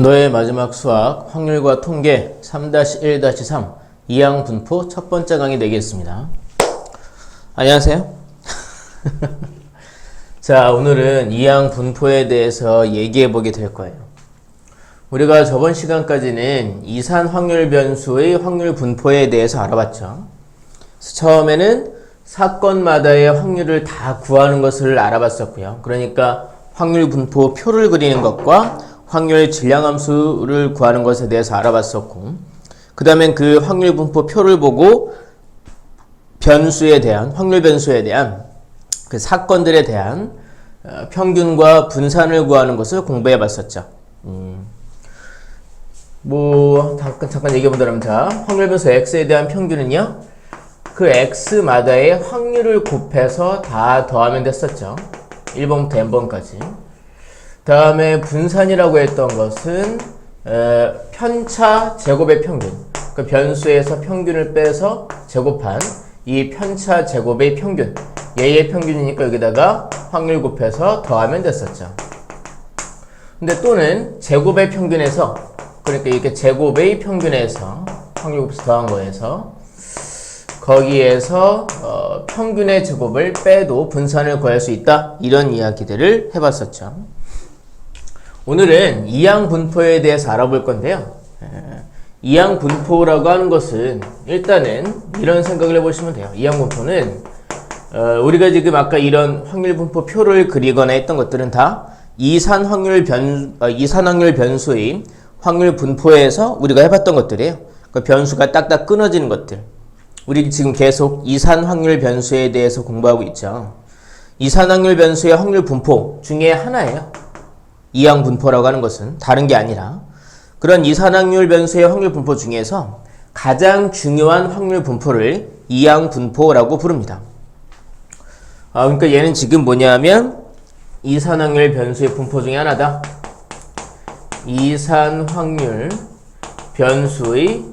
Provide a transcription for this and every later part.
너의 마지막 수학 확률과 통계 3-1-3 이항 분포 첫 번째 강의 되겠습니다. 안녕하세요. 자, 오늘은 이항 분포에 대해서 얘기해 보게 될 거예요. 우리가 저번 시간까지는 이산 확률 변수의 확률 분포에 대해서 알아봤죠. 처음에는 사건마다의 확률을 다 구하는 것을 알아봤었고요. 그러니까 확률 분포 표를 그리는 것과 확률 질량함수를 구하는 것에 대해서 알아봤었고 그 다음엔 그 확률 분포 표를 보고 변수에 대한 확률 변수에 대한 그 사건들에 대한 어, 평균과 분산을 구하는 것을 공부해 봤었죠. 음. 뭐 잠깐 잠깐 얘기해 보자면 자 확률 변수 x에 대한 평균은요 그 x마다의 확률을 곱해서 다 더하면 됐었죠. 1번부터 n번까지. 다음에 분산이라고 했던 것은 에, 편차 제곱의 평균. 그 변수에서 평균을 빼서 제곱한 이 편차 제곱의 평균. 얘의 평균이니까 여기다가 확률 곱해서 더하면 됐었죠. 근데 또는 제곱의 평균에서 그러니까 이렇게 제곱의 평균에서 확률 곱해서 더한 거에서 거기에서 어, 평균의 제곱을 빼도 분산을 구할 수 있다 이런 이야기들을 해봤었죠. 오늘은 이항 분포에 대해서 알아볼 건데요. 에, 이항 분포라고 하는 것은 일단은 이런 생각을 해보시면 돼요. 이항 분포는 어, 우리가 지금 아까 이런 확률 분포 표를 그리거나 했던 것들은 다 이산 확률 변 어, 이산 확률 변수의 확률 분포에서 우리가 해봤던 것들이에요. 그 변수가 딱딱 끊어지는 것들. 우리 지금 계속 이산 확률 변수에 대해서 공부하고 있죠. 이산 확률 변수의 확률 분포 중에 하나예요. 이항 분포라고 하는 것은 다른 게 아니라 그런 이산 확률 변수의 확률 분포 중에서 가장 중요한 확률 분포를 이항 분포라고 부릅니다. 아, 그러니까 얘는 지금 뭐냐면 이산 확률 변수의 분포 중에 하나다. 이산 확률 변수의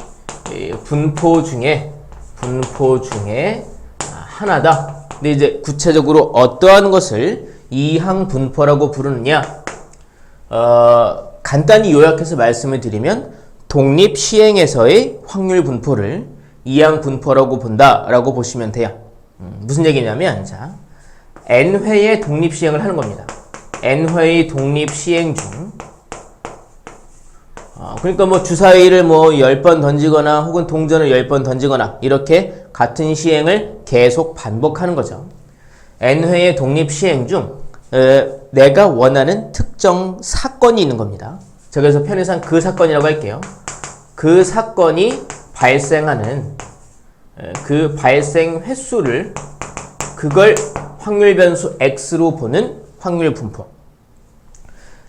분포 중에 분포 중에 하나다. 근데 이제 구체적으로 어떠한 것을 이항 분포라고 부르느냐? 어, 간단히 요약해서 말씀을 드리면 독립 시행에서의 확률 분포를 이항 분포라고 본다라고 보시면 돼요. 음, 무슨 얘기냐면 자 n 회의 독립 시행을 하는 겁니다. n 회의 독립 시행 중 어, 그러니까 뭐 주사위를 뭐 10번 던지거나 혹은 동전을 10번 던지거나 이렇게 같은 시행을 계속 반복하는 거죠. n회의 독립 시행 중 에, 내가 원하는 특정 사건이 있는 겁니다. 자, 그래서 편의상 그 사건이라고 할게요. 그 사건이 발생하는 에, 그 발생 횟수를 그걸 확률 변수 x로 보는 확률 분포.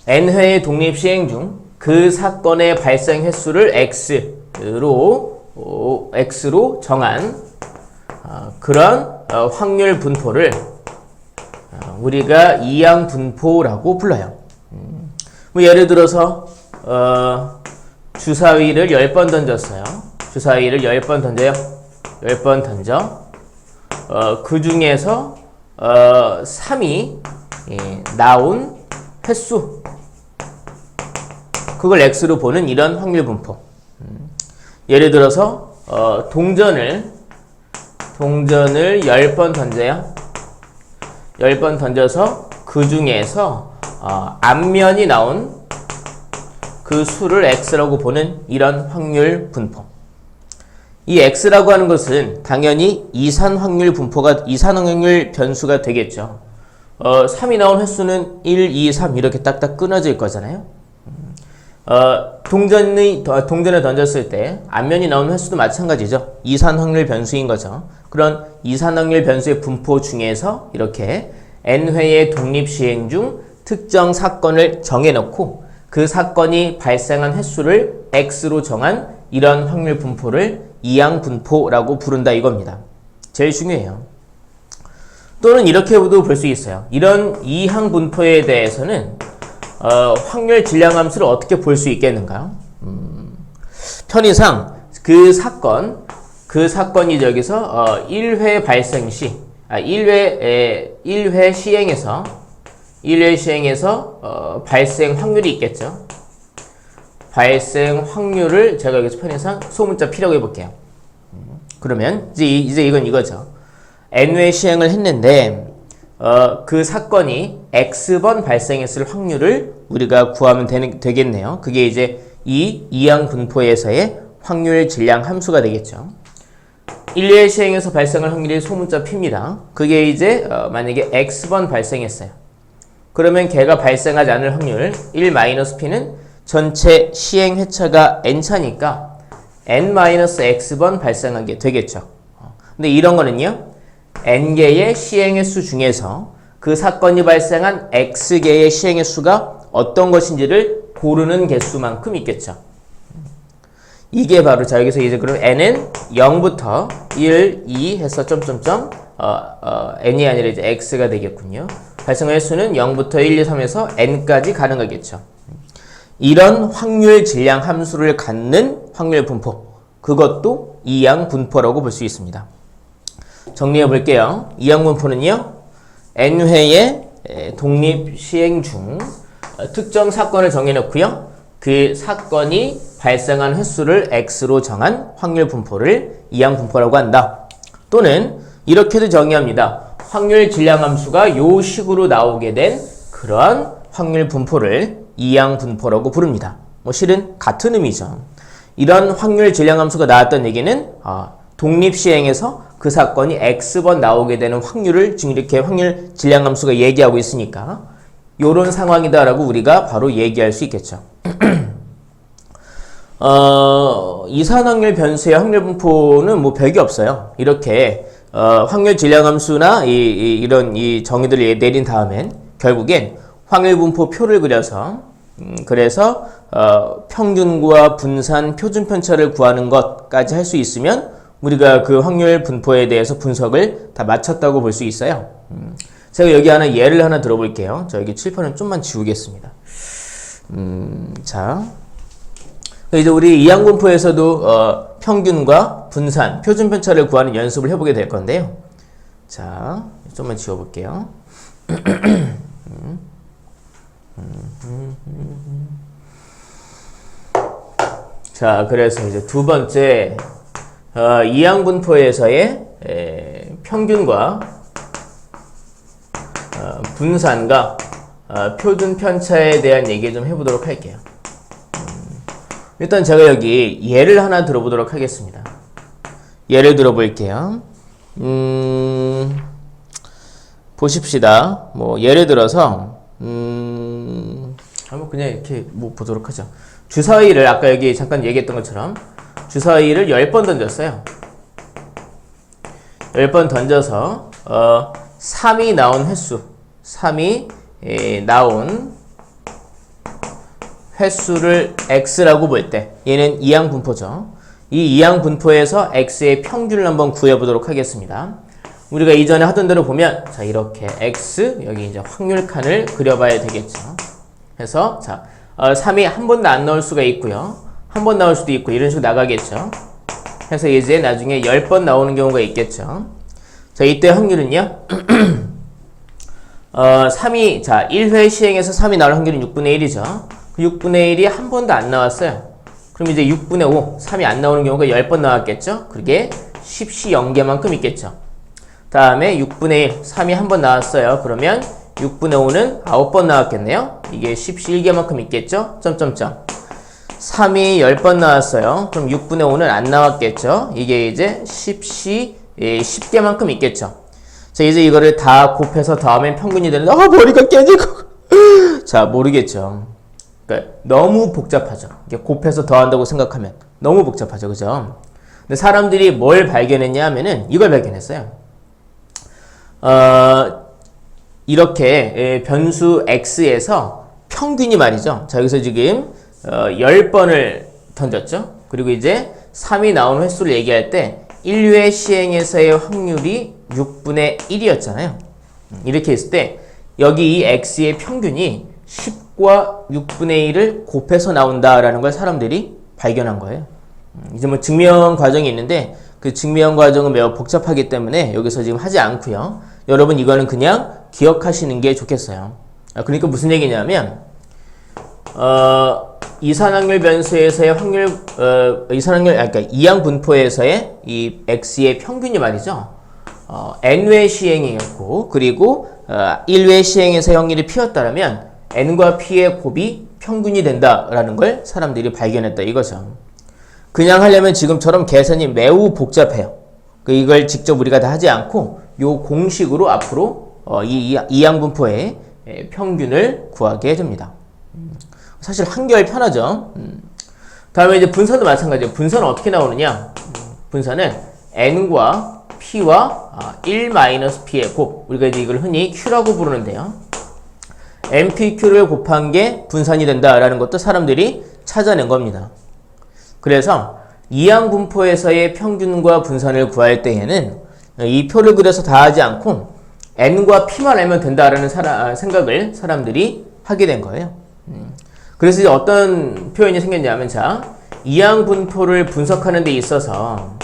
n회의 독립 시행 중 그 사건의 발생 횟수를 x로 어, x로 정한 어, 그런 어, 확률 분포를 어, 우리가 이항 분포라고 불러요. 음, 뭐 예를 들어서 어, 주사위를 10번 던졌어요. 주사위를 10번 던져요. 10번 던져. 어, 그 중에서 어, 3이 예, 나온 횟수 그걸 x로 보는 이런 확률 분포. 음, 예를 들어서 어, 동전을 동전을 10번 던져요. 10번 던져서 그 중에서 어, 앞면이 나온 그 수를 x라고 보는 이런 확률 분포. 이 x라고 하는 것은 당연히 이산 확률 분포가 이산 확률 변수가 되겠죠. 어, 3이 나온 횟수는 1, 2, 3 이렇게 딱딱 끊어질 거잖아요. 어, 동전의, 동전을 던졌을 때 앞면이 나오는 횟수도 마찬가지죠. 이산 확률 변수인 거죠. 그런 이산 확률 변수의 분포 중에서 이렇게 n회의 독립 시행 중 특정 사건을 정해놓고 그 사건이 발생한 횟수를 x로 정한 이런 확률 분포를 이항 분포라고 부른다 이겁니다. 제일 중요해요. 또는 이렇게도 볼 수 있어요. 이런 이항 분포에 대해서는 어, 확률 질량 함수를 어떻게 볼 수 있겠는가요? 음, 편의상 그 사건, 그 사건이 저기서 어, 1회 발생 시, 아, 1회, 에, 1회 시행에서, 1회 시행에서 어, 발생 확률이 있겠죠. 발생 확률을 제가 여기서 편의상 소문자 P라고 해볼게요. 음, 그러면 이제, 이- 이제 이건 이거죠. N회 시행을 했는데 어, 그 사건이 X번 발생했을 확률을 우리가 구하면 되는, 되겠네요. 그게 이제 이 이항 분포에서의 확률 질량 함수가 되겠죠. 1회 시행에서 발생할 확률이 소문자 P입니다. 그게 이제 어, 만약에 X번 발생했어요. 그러면 걔가 발생하지 않을 확률 1-P는 전체 시행 회차가 N차니까 N-X번 발생하게 되겠죠. 어, 근데 이런 거는요. N개의 시행의 수 중에서 그 사건이 발생한 X개의 시행의 수가 어떤 것인지를 고르는 개수만큼 있겠죠. 이게 바로 자 여기서 이제 그럼 n은 0부터 1, 2 해서 점점점 어, 어, n이 아니라 이제 x가 되겠군요. 발생할 수는 0부터 1, 2, 3에서 n까지 가는 거겠죠. 이런 확률 질량 함수를 갖는 확률 분포 그것도 이항 분포라고 볼 수 있습니다. 정리해 볼게요. 이항 분포는요. n회의 에, 독립 시행 중 어, 특정 사건을 정해놓고요. 그 사건이 발생한 횟수를 x로 정한 확률 분포를 이항 분포라고 한다. 또는 이렇게도 정의합니다. 확률 질량 함수가 요 식으로 나오게 된 그러한 확률 분포를 이항 분포라고 부릅니다. 뭐 실은 같은 의미죠. 이런 확률 질량 함수가 나왔던 얘기는 아, 독립 시행에서 그 사건이 x번 나오게 되는 확률을 지금 이렇게 확률 질량 함수가 얘기하고 있으니까 요런 상황이다라고 우리가 바로 얘기할 수 있겠죠. 어, 이산 확률 변수의 확률 분포는 뭐 별게 없어요. 이렇게 어, 확률 질량 함수나 이, 이, 런 이 정의들을 내린 다음엔 결국엔 확률 분포 표를 그려서 음, 그래서 어, 평균과 분산 표준 편차를 구하는 것까지 할 수 있으면 우리가 그 확률 분포에 대해서 분석을 다 마쳤다고 볼 수 있어요. 음, 제가 여기 하나 예를 하나 들어볼게요. 저 여기 칠판을 좀만 지우겠습니다. 음, 자. 이제 우리 이항분포에서도 어, 평균과 분산, 표준 편차를 구하는 연습을 해보게 될 건데요. 자, 좀만 지워볼게요. 자, 그래서 이제 두 번째 어, 이항분포에서의 에, 평균과 어, 분산과 어, 표준 편차에 대한 얘기 좀 해보도록 할게요. 일단 제가 여기 예를 하나 들어보도록 하겠습니다. 예를 들어볼게요. 음, 보십시다. 뭐, 예를 들어서, 음, 한번 그냥 이렇게 뭐 보도록 하죠. 주사위를 아까 여기 잠깐 얘기했던 것처럼 주사위를 10번 던졌어요. 10번 던져서, 어, 3이 나온 횟수, 3이 에, 나온 횟수를 x라고 볼 때 얘는 이항 분포죠. 이 이항 분포에서 x의 평균을 한번 구해 보도록 하겠습니다. 우리가 이전에 하던 대로 보면 자 이렇게 x 여기 이제 확률 칸을 그려봐야 되겠죠. 그래서 자 어, 3이 한 번도 안 나올 수가 있고요. 한 번 나올 수도 있고 이런 식으로 나가겠죠. 그래서 이제 나중에 10번 나오는 경우가 있겠죠. 자 이때 확률은요. 어, 3이 자 1회 시행에서 3이 나올 확률은 6분의 1이죠. 그 6분의 1이 한 번도 안 나왔어요. 그럼 이제 6분의 5, 3이 안 나오는 경우가 10번 나왔겠죠? 그게 10시 0개만큼 있겠죠. 다음에 6분의 1, 3이 한 번 나왔어요. 그러면 6분의 5는 9번 나왔겠네요. 이게 10시 1개만큼 있겠죠? 점점점. 3이 10번 나왔어요. 그럼 6분의 5는 안 나왔겠죠? 이게 이제 10시 10개만큼 있겠죠. 자, 이제 이거를 다 곱해서 더하면 평균이 되는데, 아, 머리가 깨지고. 자, 모르겠죠. 그러니까 너무 복잡하죠. 이게 곱해서 더한다고 생각하면 너무 복잡하죠, 그죠? 근데 사람들이 뭘 발견했냐 하면은 이걸 발견했어요. 어, 이렇게 예, 변수 x에서 평균이 말이죠. 자, 여기서 지금 어, 10번을 던졌죠. 그리고 이제 3이 나온 횟수를 얘기할 때 1회 시행에서의 확률이 6분의 1이었잖아요. 이렇게 했을 때 여기 이 x의 평균이 10 과 6분의 1을 곱해서 나온다라는 걸 사람들이 발견한 거예요. 음, 이제 뭐 증명 과정이 있는데 그 증명 과정은 매우 복잡하기 때문에 여기서 지금 하지 않고요. 여러분 이거는 그냥 기억하시는 게 좋겠어요. 아, 그러니까 무슨 얘기냐면 어, 이산확률 변수에서의 확률, 어, 이산확률, 아, 그러니까 이항 분포에서의 이 x의 평균이 말이죠. 어, n회 시행이었고, 그리고 어, 1회 시행에서 확률이 p였다면 n과 p의 곱이 평균이 된다라는 걸 사람들이 발견했다 이거죠. 그냥 하려면 지금처럼 계산이 매우 복잡해요. 그 이걸 직접 우리가 다 하지 않고 요 공식으로 앞으로 어, 이 이- 이항분포의 에, 평균을 구하게. 음, 사실 한결 편하죠. 음. 다음에 이제 분선도 마찬가지예요. 분선은 어떻게 나오느냐? 음, 분선은 n과 p와 아, 1-p의 곱. 우리가 이제 이걸 흔히 q라고 부르는데요. Npq를 곱한 게 분산이 된다라는 것도 사람들이 찾아낸 겁니다. 그래서 이항 분포에서의 평균과 분산을 구할 때에는 이 표를 그려서 다 하지 않고 n과 p만 알면 된다라는 사라- 생각을 사람들이 하게 된 거예요. 음. 그래서 이제 어떤 표현이 생겼냐면 자 이항 분포를 분석하는 데 있어서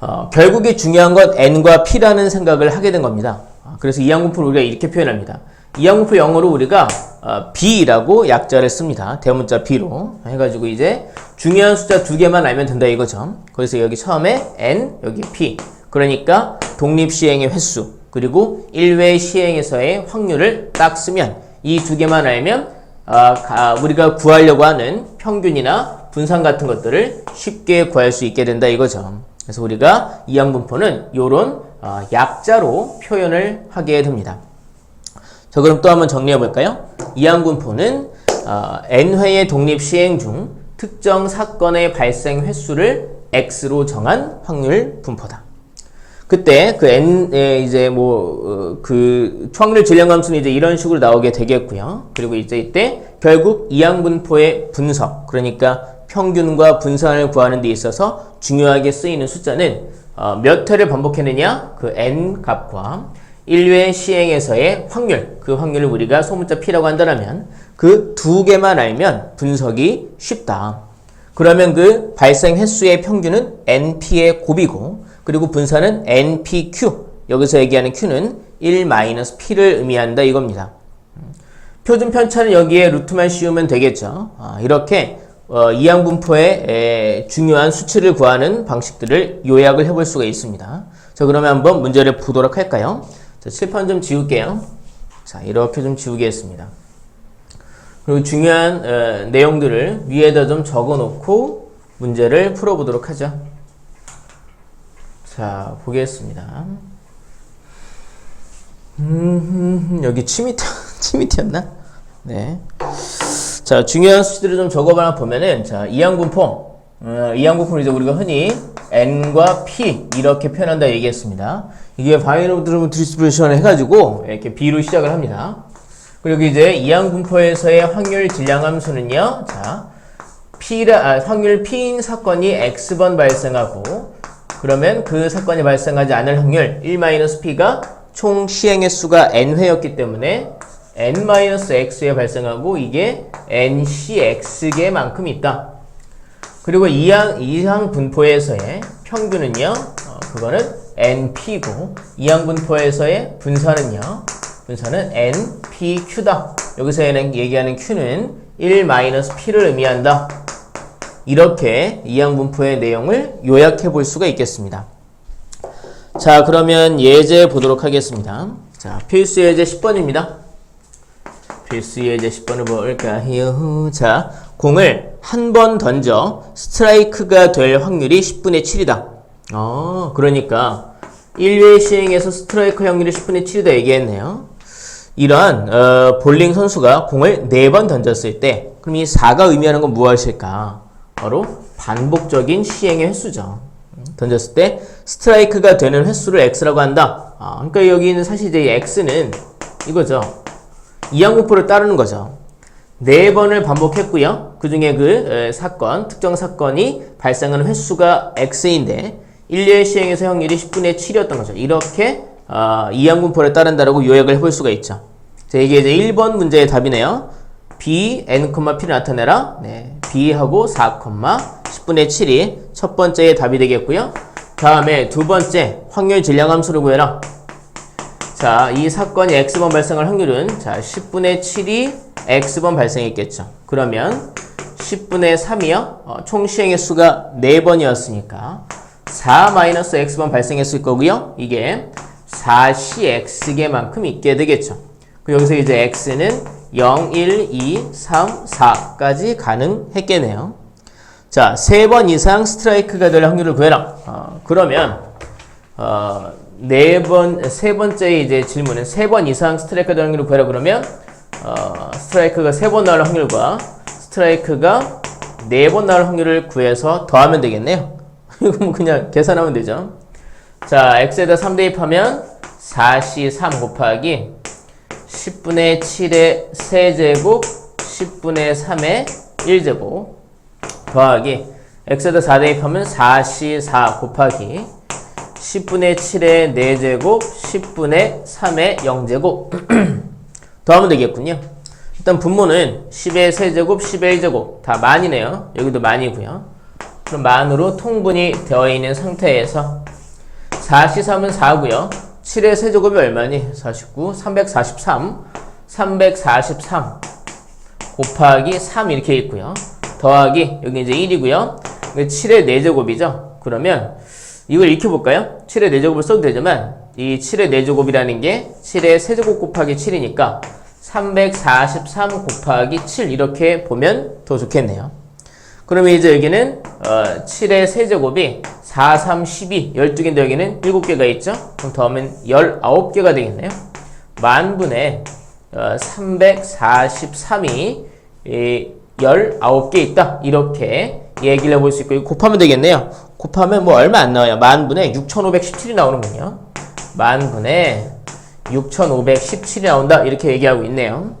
어, 결국에 중요한 건 n과 p라는 생각을 하게 된 겁니다. 아, 그래서 이항 분포를 우리가 이렇게 표현합니다. 이항 분포 영어로 우리가 어, b라고 약자를 씁니다. 대문자 b로 해가지고 이제 중요한 숫자 두 개만 알면 된다 이거죠. 그래서 여기 처음에 n 여기 p 그러니까 독립 시행의 횟수 그리고 1회 시행에서의 확률을 딱 쓰면 이 두 개만 알면 아, 가- 우리가 구하려고 하는 평균이나 분산 같은 것들을 쉽게 구할 수 있게 된다 이거죠. 그래서 우리가 이항분포는 이런 약자로 표현을 하게 됩니다. 자 그럼 또 한번 정리해 볼까요? 이항분포는 어, n회의 독립 시행 중 특정 사건의 발생 횟수를 x로 정한 확률 분포다. 그때 그 n의 이제 뭐그 확률 질량함수는 이제 이런 식으로 나오게 되겠고요. 그리고 이제 이때 결국 이항분포의 분석 그러니까 평균과 분산을 구하는 데 있어서 중요하게 쓰이는 숫자는 어, 몇 회를 반복했느냐 그 n 값과 1회 시행에서의 확률 그 확률을 우리가 소문자 p라고 한다면 그 두 개만 알면 분석이 쉽다. 그러면 그 발생 횟수의 평균은 np의 곱이고 그리고 분산은 npq 여기서 얘기하는 q는 1-p를 의미한다 이겁니다. 음. 표준 편차는 여기에 루트만 씌우면 되겠죠. 아, 이렇게 어, 이항분포의 에, 중요한 수치를 구하는 방식들을 요약을 해볼 수가 있습니다. 자 그러면 한번 문제를 보도록 할까요? 자, 칠판 좀 지울게요. 자 이렇게 좀 지우겠습니다. 그리고 중요한 어, 내용들을 위에다 좀 적어 놓고 문제를 풀어보도록 하죠. 자, 보겠습니다. 음, 여기 치미트, 치미트였나? 네. 자, 중요한 수치들을 좀 적어봐 보면은, 자, 이항분포. 어, 이항분포를 이제 우리가 흔히 n과 p 이렇게 표현한다 얘기했습니다. 이게 바이노드 디스트리뷰션을 해가지고 이렇게 b로 시작을 합니다. 그리고 이제 이항분포에서의 확률 질량함수는요, 자, P라, 아, 확률 P인 사건이 X번 발생하고, 그러면 그 사건이 발생하지 않을 확률 1-P가 총 시행의 수가 N회였기 때문에 N-X에 발생하고 이게 NCX개만큼 있다. 그리고 이항, 이항 분포에서의 평균은요, 어, 그거는 NP고, 이항 분포에서의 분산은요, 분산은 NPQ다. 여기서 얘기하는 Q는 1-P를 의미한다. 이렇게 이항 분포의 내용을 요약해 볼 수가 있겠습니다. 자, 그러면 예제 보도록 하겠습니다. 자, 필수 예제 10번입니다. 필수 예제 10번을 볼까요? 자, 공을 한 번 던져 스트라이크가 될 확률이 10분의 7이다. 어, 그러니까 1회 시행에서 스트라이크 확률이 10분의 7이다 얘기했네요. 이러한 어, 볼링 선수가 공을 4번 던졌을 때 그럼 이 4가 의미하는 건 무엇일까? 바로 반복적인 시행의 횟수죠. 음, 던졌을 때 스트라이크가 되는 횟수를 x라고 한다. 아, 그러니까 여기는 사실 이제 이 x는 이거죠. 이항분포를 따르는 거죠. 네 번을 반복했고요. 그 중에 그 에, 사건, 특정 사건이 발생하는 횟수가 x인데 1년 시행에서 확률이 10분의 7이었던 거죠. 이렇게 어, 이항분포를 따른다라고 요약을 해볼 수가 있죠. 자, 이게 이제 1번 문제의 답이네요. b, n, p를 나타내라. 네, b하고 4, 10분의 7이 첫 번째의 답이 되겠고요. 다음에 두 번째 확률 질량함수를 구해라. 자, 이 사건이 X번 발생할 확률은 자, 10분의 7이 x번 발생했겠죠. 그러면 10분의 3이요. 어, 총 시행의 수가 4번이었으니까 4-x번 발생했을 거고요. 이게 4cx개만큼 있게 되겠죠. 그 여기서 이제 x는 0, 1, 2, 3, 4까지 가능했겠네요. 자, 세번 이상 스트라이크가 될 확률을 구해라. 어, 그러면 어, 네 번, 세 번째 이제 질문은 세 번 이상 스트라이크가 될 확률을 구해라. 그러면 어, 스트라이크가 세 번 나올 확률과 스트라이크가 네번 나올 확률을 구해서 더하면 되겠네요. 이거 뭐 그냥 계산하면 되죠. 자, x에다 3 대입하면 4c 3 곱하기 10분의 7의 세제곱 10분의 3의 1제곱 더하기 x에다 4 대입하면 4c 4 곱하기 10분의 7의 4제곱 10분의 3의 0제곱 더하면 되겠군요. 일단 분모는 10의 세제곱 10의 1제곱 다 만이네요. 여기도 만이고요. 그럼 만으로 통분이 되어 있는 상태에서 4C3은 4고요. 7의 세제곱이 얼마니? 49, 343, 343 곱하기 3 이렇게 있고요. 더하기 여기 이제 1이고요. 7의 4제곱이죠. 그러면 이걸 익혀볼까요? 7의 4제곱을 써도 되지만 이 7의 4제곱이라는 게 7의 세제곱 곱하기 7이니까 343 곱하기 7 이렇게 보면 더 좋겠네요. 그러면 이제 여기는 어, 7의 세제곱이 4, 3, 12, 12개인데 여기는 7개가 있죠? 그럼 더하면 19개가 되겠네요. 만분의 어, 343이 이 19개 있다. 이렇게 얘기를 해볼 수 있고 곱하면 되겠네요. 곱하면 뭐 얼마 안 나와요. 만분의 6517이 나오는군요. 만분의 6517이 나온다. 이렇게 얘기하고 있네요.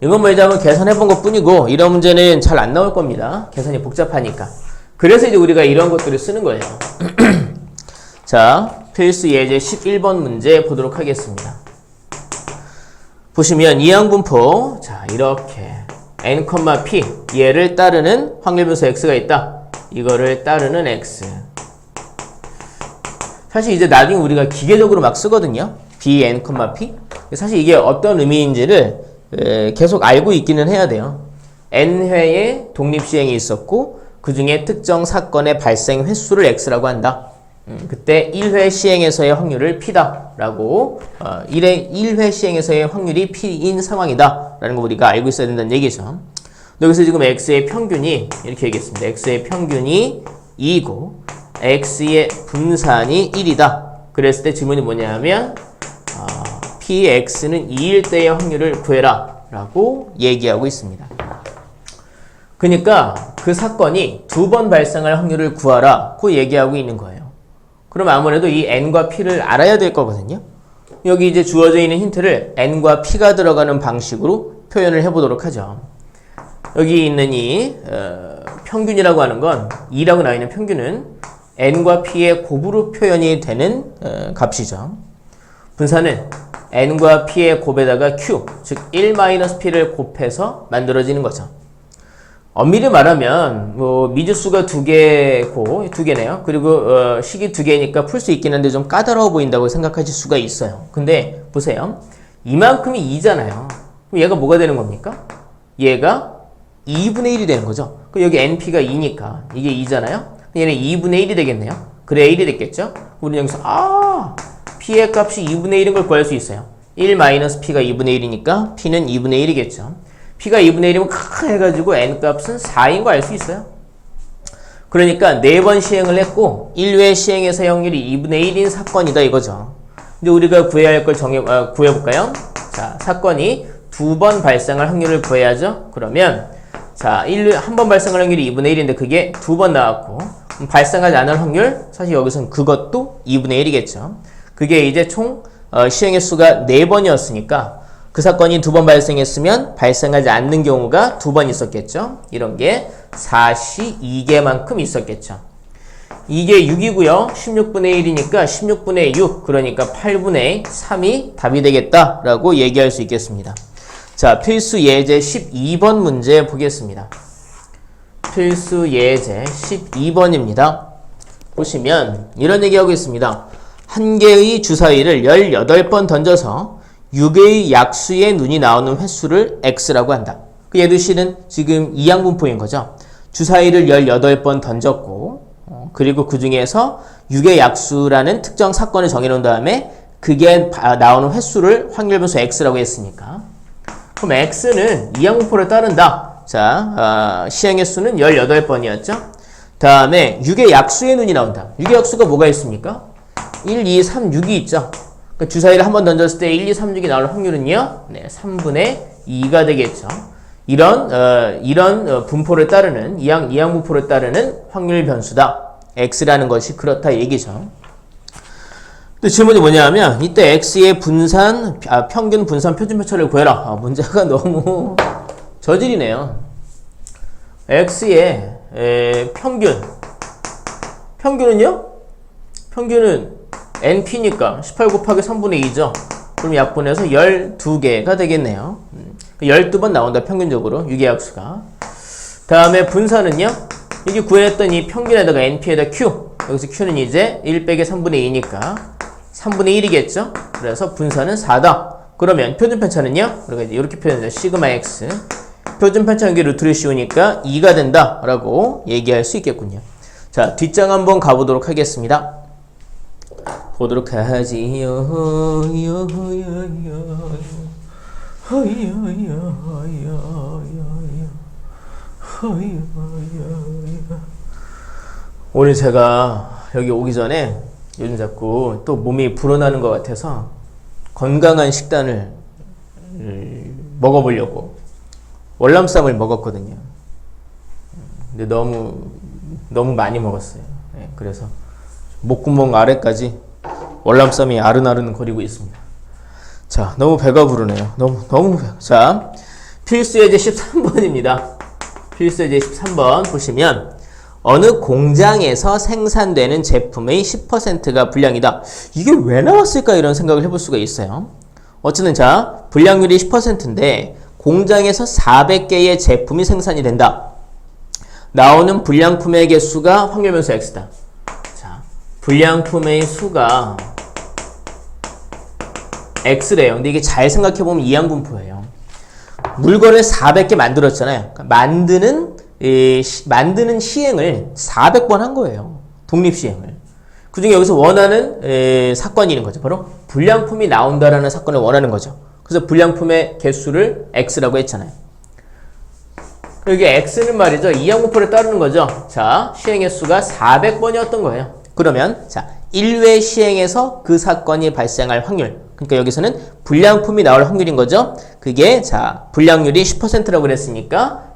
이건 뭐 이제 한번 계산해 본 것 뿐이고 이런 문제는 잘 안 나올 겁니다. 계산이 복잡하니까. 그래서 이제 우리가 이런 것들을 쓰는 거예요. 자, 필수 예제 11번 문제 보도록 하겠습니다. 보시면 이항분포 자 이렇게 n, p 얘를 따르는 확률분수 x가 있다. 이거를 따르는 x. 사실 이제 나중에 우리가 기계적으로 막 쓰거든요. B, n, p. 사실 이게 어떤 의미인지를 에, 계속 알고 있기는 해야 돼요. n회의 독립시행이 있었고 그 중에 특정 사건의 발생 횟수를 x라고 한다. 음, 그때 1회 시행에서의 확률을 p다 라고 어, 1회, 1회 시행에서의 확률이 p인 상황이다 라는 거 우리가 알고 있어야 된다는 얘기죠. 여기서 지금 x의 평균이 이렇게 얘기했습니다. x의 평균이 2고 x의 분산이 1이다. 그랬을 때 질문이 뭐냐면 어, px는 2일 때의 확률을 구해라 라고 얘기하고 있습니다. 그러니까 그 사건이 두 번 발생할 확률을 구하라고 얘기하고 있는 거예요. 그럼 아무래도 이 n과 p를 알아야 될 거거든요. 여기 이제 주어져 있는 힌트를 n과 p가 들어가는 방식으로 표현을 해보도록 하죠. 여기 있는 이 어, 평균이라고 하는 건 2라고 나와 있는 평균은 n과 p의 곱으로 표현이 되는 어, 값이죠. 분산은 n과 p의 곱에다가 q, 즉 1-p를 곱해서 만들어지는 거죠. 엄밀히 말하면 뭐 미지수가 두 개고 두 개네요. 그리고 어, 식이 두 개니까 풀 수 있긴 한데 좀 까다로워 보인다고 생각하실 수가 있어요. 근데 보세요. 이만큼이 2잖아요. 그럼 얘가 뭐가 되는 겁니까? 얘가 2분의 1이 되는 거죠. 그럼 여기 np가 2니까 이게 2잖아요. 얘는 2분의 1이 되겠네요. 그래 1이 됐겠죠? 우리는 여기서 아 p의 값이 2분의 1인 걸 구할 수 있어요. 1-p가 2분의 1이니까 p는 2분의 1이겠죠. p가 2분의 1이면 크 해가지고 n 값은 4인 거 알 수 있어요. 그러니까 4번 시행을 했고 1회 시행에서 확률이 2분의 1인 사건이다 이거죠. 근데 우리가 구해야 할 걸 정해 어, 구해볼까요? 자 사건이 두 번 발생할 확률을 구해야죠. 그러면 자 1, 한 번 발생할 확률이 2분의 1인데 그게 두 번 나왔고 발생하지 않을 확률 사실 여기서는 그것도 2분의 1이겠죠. 그게 이제 총 어, 시행의 수가 4번이었으니까 그 사건이 두 번 발생했으면 발생하지 않는 경우가 두 번 있었겠죠. 이런 게 42개만큼 있었겠죠. 이게 6이고요. 16분의 1이니까 16분의 6 그러니까 8분의 3이 답이 되겠다라고 얘기할 수 있겠습니다. 자, 필수 예제 12번 문제 보겠습니다. 필수 예제 12번입니다. 보시면 이런 얘기하고 있습니다. 한 개의 주사위를 18번 던져서 6의 약수의 눈이 나오는 횟수를 x라고 한다. 그 얘도 씨는 지금 이항분포인 거죠. 주사위를 18번 던졌고 어, 그리고 그 중에서 6의 약수라는 특정 사건을 정해놓은 다음에 그게 바- 나오는 횟수를 확률 변수 x라고 했으니까 그럼 x는 이항분포를 따른다. 자, 아, 시행의 수는 18번이었죠. 다음에 6의 약수의 눈이 나온다. 6의 약수가 뭐가 있습니까? 1, 2, 3, 6이 있죠. 그 주사위를 한 번 던졌을 때 1, 2, 3, 6이 나올 확률은요. 네, 3분의 2가 되겠죠. 이런 어, 이런 어, 분포를 따르는 이항 이항 분포를 따르는 확률 변수다. x라는 것이 그렇다 얘기죠. 또 질문이 뭐냐면 이때 x의 분산 아, 평균 분산 표준 표차를 구해라. 아, 문제가 너무 저질이네요. x의 에, 평균 평균은요? 평균은 np니까 18 곱하기 3분의 2죠. 그럼 약분해서 12개가 되겠네요. 음, 12번 나온다 평균적으로 유기약수가. 다음에 분산은요? 여기 구했던 이 평균에다가 np에다 q 여기서 q는 이제 1 빼기 3분의 2니까 3분의 1이겠죠? 그래서 분산은 4다. 그러면 표준 편차는요? 우리가 이제 이렇게 표현해요. 시그마 x. 표준 편차 연기 루트를 씌우니까 2가 된다라고 얘기할 수 있겠군요. 자, 뒷장 한번 가보도록 하겠습니다. 보도록 요. 오늘 제가 여기 오기 전에 요즘 자꾸 또 몸이 불어나는 것 같아서 건강한 식단을 음, 먹어보려고 월남쌈을 먹었거든요. 근데 너무 너무 많이 먹었어요. 예, 그래서 목구멍 아래까지 월남쌈이 아른아른 거리고 있습니다. 자, 너무 배가 부르네요. 너무 너무 배. 자, 필수 예제 13번입니다. 필수 예제 13번 보시면 어느 공장에서 생산되는 제품의 10%가 불량이다. 이게 왜 나왔을까 이런 생각을 해볼 수가 있어요. 어쨌든 자, 불량률이 10%인데 공장에서 400개의 제품이 생산이 된다. 나오는 불량품의 개수가 확률 변수 x다. 자, 불량품의 수가 x래요. 근데 이게 잘 생각해 보면 이항분포예요. 물건을 400개 만들었잖아요. 그러니까 만드는 이 시- 만드는 시행을 400번 한 거예요. 독립 시행을. 그 중에 여기서 원하는 에, 사건이 있는 거죠. 바로 불량품이 나온다라는 사건을 원하는 거죠. 그래서 불량품의 개수를 x라고 했잖아요. 여기 x는 말이죠. 이항분포를 따르는 거죠. 자, 시행의 수가 400번이었던 거예요. 그러면 자, 1회 시행에서 그 사건이 발생할 확률. 그러니까 여기서는 불량품이 나올 확률인 거죠. 그게 자, 불량률이 10%라고 그랬으니까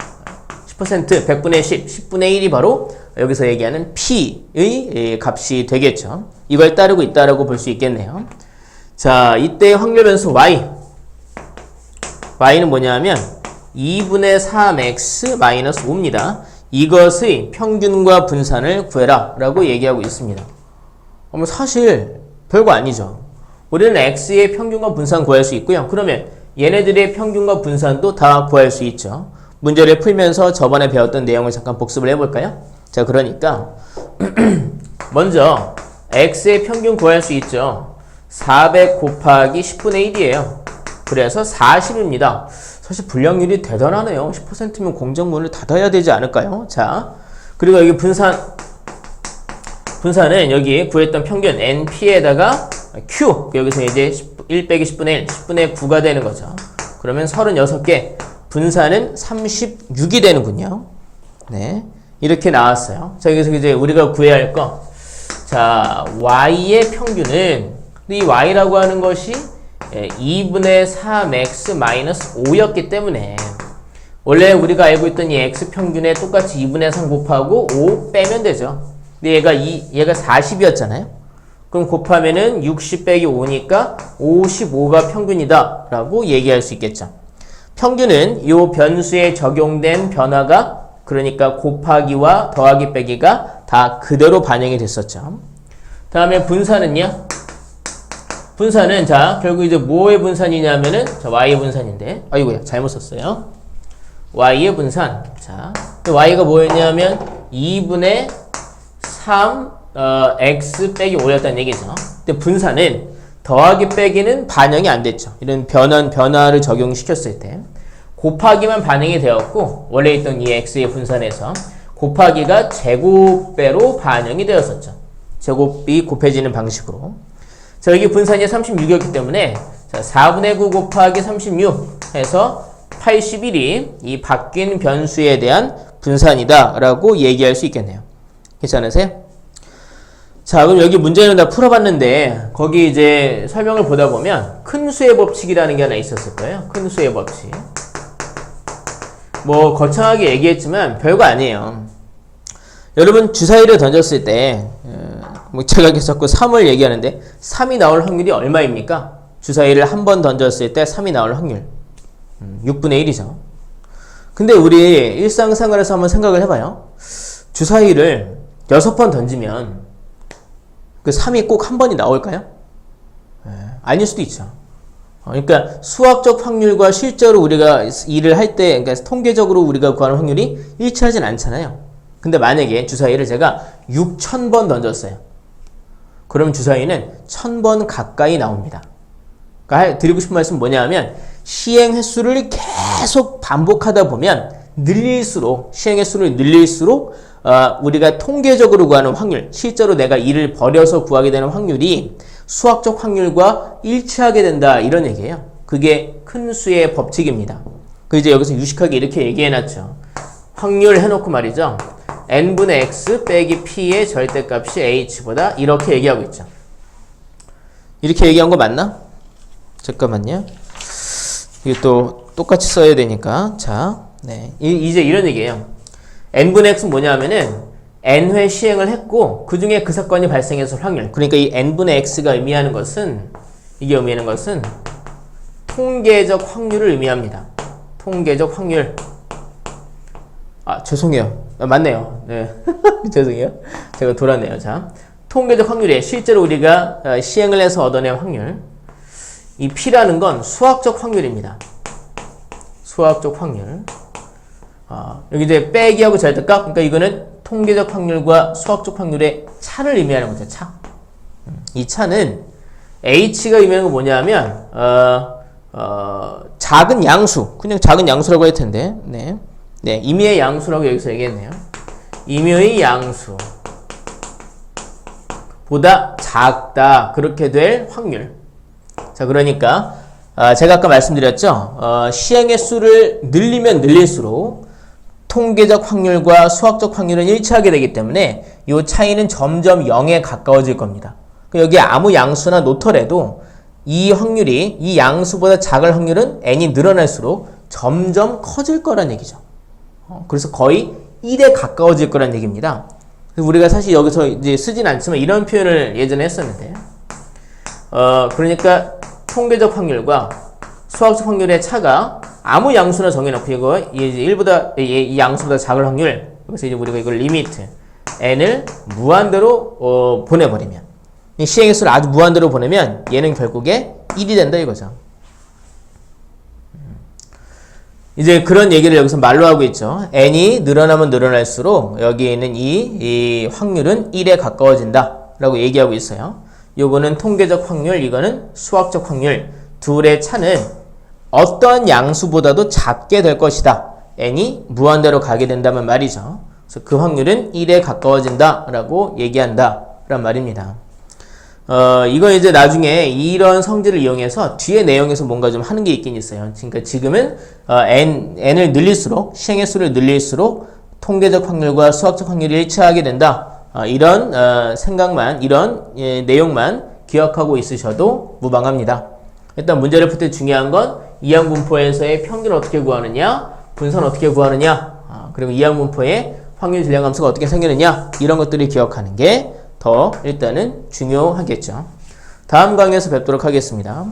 10% 100분의 10, 10분의 1이 바로 여기서 얘기하는 P의 이 값이 되겠죠. 이걸 따르고 있다라고 볼 수 있겠네요. 자, 이때 확률 변수 y. y는 뭐냐면 2분의 3x 마이너스 5입니다. 이것의 평균과 분산을 구해라 라고 얘기하고 있습니다. 어머 사실 별거 아니죠. 우리는 x의 평균과 분산 구할 수 있고요. 그러면 얘네들의 평균과 분산도 다 구할 수 있죠. 문제를 풀면서 저번에 배웠던 내용을 잠깐 복습을 해볼까요? 자, 그러니까 먼저 x의 평균 구할 수 있죠. 400 곱하기 10분의 1이에요. 그래서 40입니다. 사실 불량률이 대단하네요. 10%면 공정문을 닫아야 되지 않을까요? 자, 그리고 여기 분산 분산은 여기 구했던 평균 NP에다가 Q 여기서 이제 1 빼기 10분의 1, 10분의 9가 되는 거죠. 그러면 36개 분산은 36이 되는군요. 네. 이렇게 나왔어요. 자, 여기서 이제 우리가 구해야 할 거. 자, Y의 평균은 이 Y라고 하는 것이 2분의 3x 마이너스 5였기 때문에 원래 우리가 알고 있던 이 x 평균에 똑같이 2분의 3 곱하고 5 빼면 되죠. 근데 얘가 이 얘가 40이었잖아요. 그럼 곱하면은 60 빼기 5니까 55가 평균이다 라고 얘기할 수 있겠죠. 평균은 이 변수에 적용된 변화가 그러니까 곱하기와 더하기 빼기가 다 그대로 반영이 됐었죠. 다음에 분산은요. 분산은 자 결국 이제 뭐의 분산이냐면은 자 y의 분산인데 아이고야 잘못 썼어요. y의 분산 자 y가 뭐였냐면 2분의 3 어, x 빼기 5였다는 얘기죠. 근데 분산은 더하기 빼기는 반영이 안 됐죠. 이런 변환, 변화를 적용시켰을 때. 곱하기만 반영이 되었고, 원래 있던 이 x의 분산에서 곱하기가 제곱배로 반영이 되었었죠. 제곱이 곱해지는 방식으로. 자, 여기 분산이 36이었기 때문에, 자, 4분의 9 곱하기 36 해서 81이 이 바뀐 변수에 대한 분산이다 라고 얘기할 수 있겠네요. 괜찮으세요? 자, 그럼 여기 문제는 다 풀어봤는데, 거기 이제 설명을 보다 보면, 큰 수의 법칙이라는 게 하나 있었을 거예요. 큰 수의 법칙. 뭐, 거창하게 얘기했지만, 별거 아니에요. 여러분, 주사위를 던졌을 때, 어, 뭐 제가 계속 자꾸 3을 얘기하는데, 3이 나올 확률이 얼마입니까? 주사위를 한 번 던졌을 때 3이 나올 확률. 음, 6분의 1이죠. 근데 우리 일상생활에서 한번 생각을 해봐요. 주사위를 6번 던지면, 그 3이 꼭 한 번이 나올까요? 예, 아닐 수도 있죠. 어, 그러니까 수학적 확률과 실제로 우리가 일을 할 때, 그러니까 통계적으로 우리가 구하는 확률이 일치하진 않잖아요. 근데 만약에 주사위를 제가 6,000번 던졌어요. 그럼 주사위는 1,000번 가까이 나옵니다. 그러니까 드리고 싶은 말씀은 뭐냐면 시행 횟수를 계속 반복하다 보면 늘릴수록 시행 횟수를 늘릴수록 어, 우리가 통계적으로 구하는 확률, 실제로 내가 일을 벌여서 구하게 되는 확률이 수학적 확률과 일치하게 된다 이런 얘기예요. 그게 큰 수의 법칙입니다. 그 이제 여기서 유식하게 이렇게 얘기해놨죠. 확률 해놓고 말이죠. N분의 x 빼기 p의 절대값이 h보다 이렇게 얘기하고 있죠. 이렇게 얘기한 거 맞나? 잠깐만요. 이게 또 똑같이 써야 되니까 자, 네 이, 제 이런 얘기예요. n분의 x는 뭐냐면은 n회 시행을 했고 그 중에 그 사건이 발생했을 확률. 그러니까 이 n분의 x가 의미하는 것은 이게 의미하는 것은 통계적 확률을 의미합니다. 통계적 확률. 아 죄송해요. 아, 맞네요. 네 죄송해요. 제가 돌았네요. 자 통계적 확률에 실제로 우리가 어, 시행을 해서 얻어낸 확률. 이 P라는 건 수학적 확률입니다. 수학적 확률. 아, 여기 이제 빼기하고 절대값. 그러니까 이거는 통계적 확률과 수학적 확률의 차를 의미하는 거죠. 차. 음, 이 차는 H가 의미하는 건 뭐냐면 어, 어, 작은 양수. 그냥 작은 양수라고 할 텐데. 네. 네, 임의의 양수라고 여기서 얘기했네요. 임의의 양수. 보다 작다. 그렇게 될 확률. 자, 그러니까 어, 제가 아까 말씀드렸죠. 어, 시행의 수를 늘리면 늘릴수록 통계적 확률과 수학적 확률은 일치하게 되기 때문에 이 차이는 점점 0에 가까워질 겁니다. 그 여기 아무 양수나 놓더라도 이 확률이 이 양수보다 작을 확률은 n이 늘어날수록 점점 커질 거란 얘기죠. 어, 그래서 거의 1에 가까워질 거란 얘기입니다. 우리가 사실 여기서 이제 쓰진 않지만 이런 표현을 예전에 했었는데, 어, 그러니까 통계적 확률과 수학적 확률의 차가 아무 양수나 정해놓고 이거 이제 1보다 이 양수보다 작을 확률 그래서 이제 우리가 이걸 리미트 n을 무한대로 어, 보내버리면 이 시행의 수를 아주 무한대로 보내면 얘는 결국에 1이 된다 이거죠. 이제 그런 얘기를 여기서 말로 하고 있죠. n이 늘어나면 늘어날수록 여기에 있는 이, 이 확률은 1에 가까워진다 라고 얘기하고 있어요. 요거는 통계적 확률, 이거는 수학적 확률. 둘의 차는 어떠한 양수보다도 작게 될 것이다. n이 무한대로 가게 된다면 말이죠. 그래서 그 확률은 1에 가까워진다 라고 얘기한다 란 말입니다. 어, 이거 이제 나중에 이런 성질을 이용해서 뒤에 내용에서 뭔가 좀 하는 게 있긴 있어요. 그러니까 지금은 어, n, n을 늘릴수록, 시행의 수를 늘릴수록 통계적 확률과 수학적 확률이 일치하게 된다. 어, 이런 어, 생각만, 이런 예, 내용만 기억하고 있으셔도 무방합니다. 일단 문제를 풀 때 중요한 건 이항분포에서의 평균을 어떻게 구하느냐, 분산 어떻게 구하느냐, 아, 그리고 이항분포의 확률 질량함수가 어떻게 생기느냐 이런 것들을 기억하는 게 더 일단은 중요하겠죠. 다음 강의에서 뵙도록 하겠습니다.